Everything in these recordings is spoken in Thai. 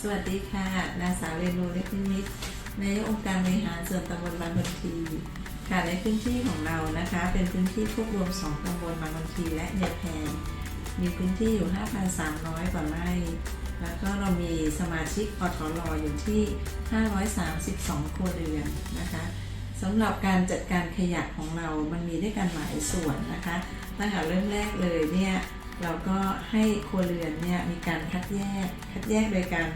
สวัสดีค่ะ นางสาวเรนูเล็กนิมิตรนายกองค์การบริหารส่วนตำบลบางคนทีค่ะในพื้นที่ของเรานะคะ เป็นพื้นที่ควบรวม 2 ตำบลบางคนทีและยาแพนมีพื้นที่อยู่ 5,300 กว่าไร่ แล้วก็เรามีสมาชิกอทรออยู่ที่ 532 ครัวเรือนนะคะ สำหรับการจัดการขยะของเรา มันมีด้วยกันหลายส่วนนะคะตั้งแต่เริ่มแรกเลยเนี่ยเราก็ให้ครัวเรือนเนี่ยมีการคัดแยก คัดแยกโดยการ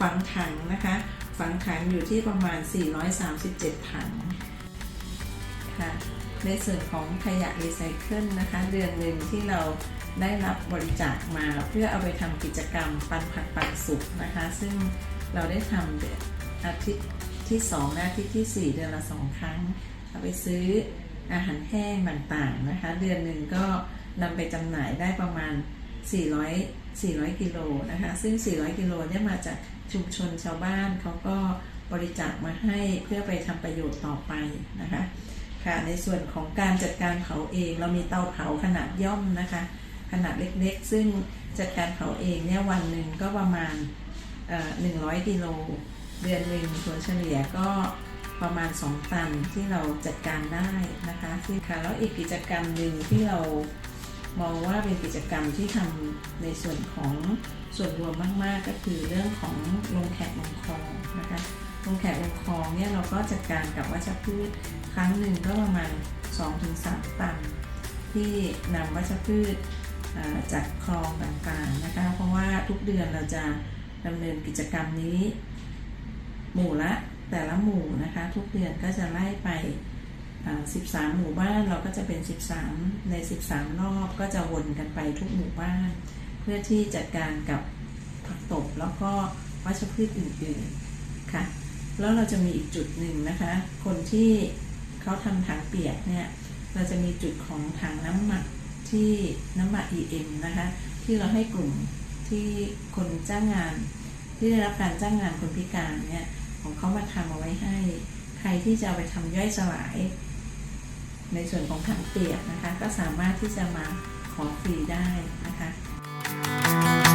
ฝังถังนะคะ ฝังถังอยู่ที่ประมาณ 437 ถังค่ะ ในส่วนของขยะรีไซเคิลนะคะ เดือนหนึ่งที่เราได้รับบริจาคมาเพื่อเอาไปทำกิจกรรมปันผักปันสุกนะคะ ซึ่งเราได้ทำเดือนอาทิตย์ ที่2และอาทิตย์ที่4เดือนละ2ครั้ง เอาไปซื้ออาหารแห้งต่างๆนะคะ เดือนหนึ่งก็นำไปจำหน่ายได้ประมาณ 400 400 กิโลนะคะ ซึ่ง 400 กิโลเนี่ยมาจากชุมชนชาวบ้านเขาก็บริจาคมาให้เพื่อไปทำประโยชน์ต่อไปนะคะค่ะในส่วนของการจัดการเผาเอง เรามีเตาเผาขนาดย่อมนะคะ ขนาดเล็กๆ ซึ่งจัดการเผาเองเนี่ยวันหนึ่งก็ประมาณเอ่อ100 กิโล เดือนหนึ่งถัวเฉลี่ยก็ประมาณ 2 ตันที่เราจัดการได้นะคะซึ่งค่ะแล้วอีกกิจกรรมหนึ่งที่เรามองว่าเป็นกิจกรรมที่ทำในส่วนของส่วนรวมมาก ๆ ก็คือเรื่องของลงแขกลงคลองนะคะลงแขกลงคลองเนี่ยเราก็จัดการกับวัชพืชครั้งหนึ่งก็ประมาณ 2-3 ตัน ที่นำวัชพืชจากคลองต่างๆนะคะ เพราะว่าทุกเดือนเราจะดำเนินกิจกรรมนี้ หมู่ละแต่ละหมู่นะคะทุกเดือนก็จะไล่ไป 13 หมู่บ้านเราก็จะเป็น 13 ใน 13 รอบก็จะวนกันไปทุกหมู่บ้าน เพื่อที่จัดการกับผักตบแล้วก็วัชพืชอื่นๆค่ะแล้วเราจะมีอีกจุดหนึ่งนะคะ คนที่เขาทำถังเปียกเนี่ยเราจะมีจุดของถังน้ำหมักที่น้ำหมัก EM นะคะที่เราให้กลุ่มที่คนจ้างงาน ที่ได้รับการจ้างงานคนพิการเนี่ยของเขามาทำเอาไว้ให้ ใครที่จะเอาไปทำย่อยสลาย ในส่วนของถังเปียกนะคะ ก็สามารถที่จะมาขอฟรีได้นะคะ